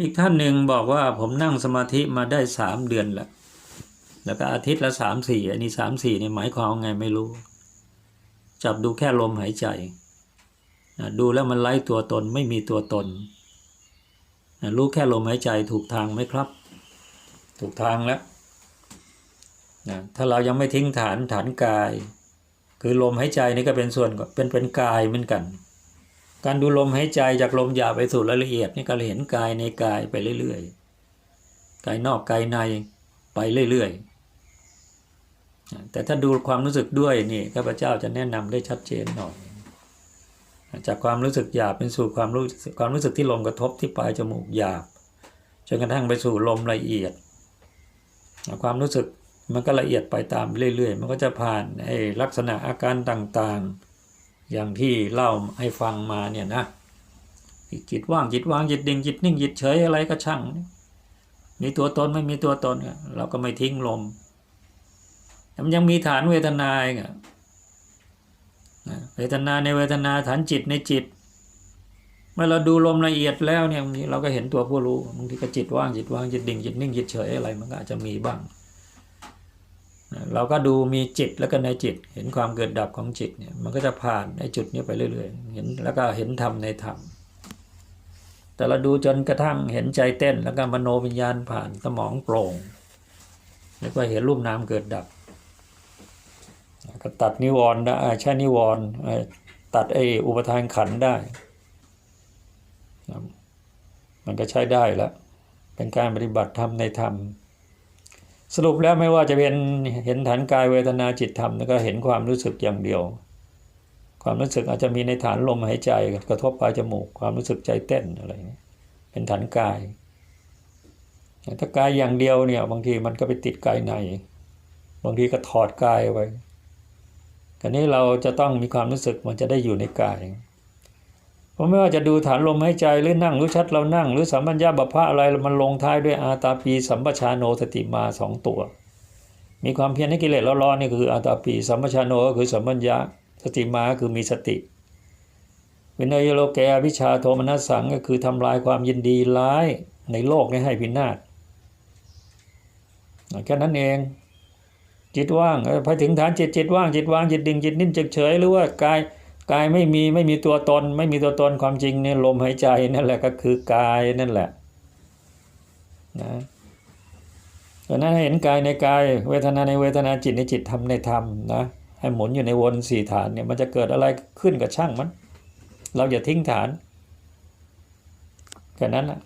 อีกท่านหนึ่งบอกว่าผมนั่งสมาธิมาได้สามเดือนแล้ว แล้วก็อาทิตย์ละสามสี่อันนี้สามสี่นี่หมายความว่าไงไม่รู้ จับดูแค่ลมหายใจ ดูแล้วมันไร้ตัวตนไม่มีตัวตน รู้แค่ลมหายใจถูกทางไหมครับ ถูกทางแล้วนะถ้าเรายังไม่ทิ้งฐานฐานกาย คือลมหายใจนี่ก็เป็นส่วนเป็นเป็นกายเหมือนกัน การดูลมหายใจจากลมหยาบไปสู่รายละเอียดนี่ก็เห็นกายในกายไปเรื่อยๆ กายนอกกายในไปเรื่อยๆ แต่ถ้าดูความรู้สึกด้วยนี่ข้าพเจ้าจะแนะนำได้ชัดเจนหน่อย จากความรู้สึกหยาบเป็นสู่ความรู้ความรู้สึกที่ลมกระทบที่ปลายจมูกหยาบจนกระทั่งไปสู่ลมละเอียด ความรู้สึกมันก็ละเอียดไปตามเรื่อยๆ มันก็จะผ่านไอ้ลักษณะอาการต่างๆ อย่างที่เล่าให้ฟังมาเนี่ยนะจิตว่างจิตวางจิตดิ่งจิตนิ่งจิตเฉยอะไรก็ช่าง มีตัวตนไม่มีตัวตนเนี่ยเราก็ไม่ทิ้งลมมันยังมีฐานเวทนาอีกอะเวทนาในเวทนาฐานจิตในจิต เมื่อเราดูลมละเอียดแล้วเนี่ยบางทีเราก็เห็นตัวผู้รู้บางทีก็จิตว่างจิตว่างจิตดิ่งจิตนิ่งจิตเฉยอะไรมันก็อาจจะมีบ้าง เราก็ดูมีจิตแล้วก็ในจิต เห็นความเกิดดับของจิตเนี่ยมันก็จะผ่านในจุดนี้ไปเรื่อยๆเห็นแล้วก็เห็นธรรมในธรรมแต่เราดูจนกระทั่งเห็นใจเต้น แล้วก็มโนวิญญาณผ่านสมองโปร่งแล้วก็เห็นรูปนามเกิดดับก็ตัดนิวรณ์ได้ใช้นิวรณ์ตัดไอ้อุปทานขันได้ มันก็ใช้ได้แล้วเป็นการปฏิบัติธรรมในธรรม สรุปแล้วไม่ว่าจะเป็นเห็นฐานกายเวทนาจิตธรรมแล้วก็เห็นความรู้สึกอย่างเดียว ความรู้สึกอาจจะมีในฐานลมหายใจกระทบปลายจมูก ความรู้สึกใจเต้นอะไรนี้เป็นฐานกายถ้ากายอย่างเดียวเนี่ยบางทีมันก็ไปติดกายใน บางทีก็ถอดกายไว้แต่นี้เราจะต้องมีความรู้สึกมันจะได้อยู่ในกาย เพราะไม่ว่าจะดูฐานลมหายใจหรือนั่งรู้ชัดเรานั่ง หรือสัมปัญญาบัพพะอะไรมันลงท้ายด้วยอาตาปีสัมปชาโนสติมาสองตัว มีความเพียรให้กิเลสร้อนๆนี่คืออาตาปีสัมปชาโนก็คือสัมปัญญาสติมาคือมีสติวินัยโลแกวิชาโทมนัสสังก็คือทำลายความยินดีร้ายในโลกนี้ให้พินาศแค่นั้นเองจิตว่างพอถึงฐานจิตจิตว่างจิตว่างจิตดิ่งจิตนิ่งจิตเฉยหรือว่ากาย กายไม่มีไม่มีตัวตน ไม่มีตัวตนความจริงเนี่ยลมหายใจนั่นแหละก็คือกายนั่นแหละนะดังนั้นเห็นกายในกายเวทนาในเวทนาจิตในจิตธรรมในธรรมนะให้หมุนอยู่ในวนสี่ฐานเนี่ยมันจะเกิดอะไรขึ้นกับช่างมัน เราอย่าทิ้งฐานแค่นั้นแหละ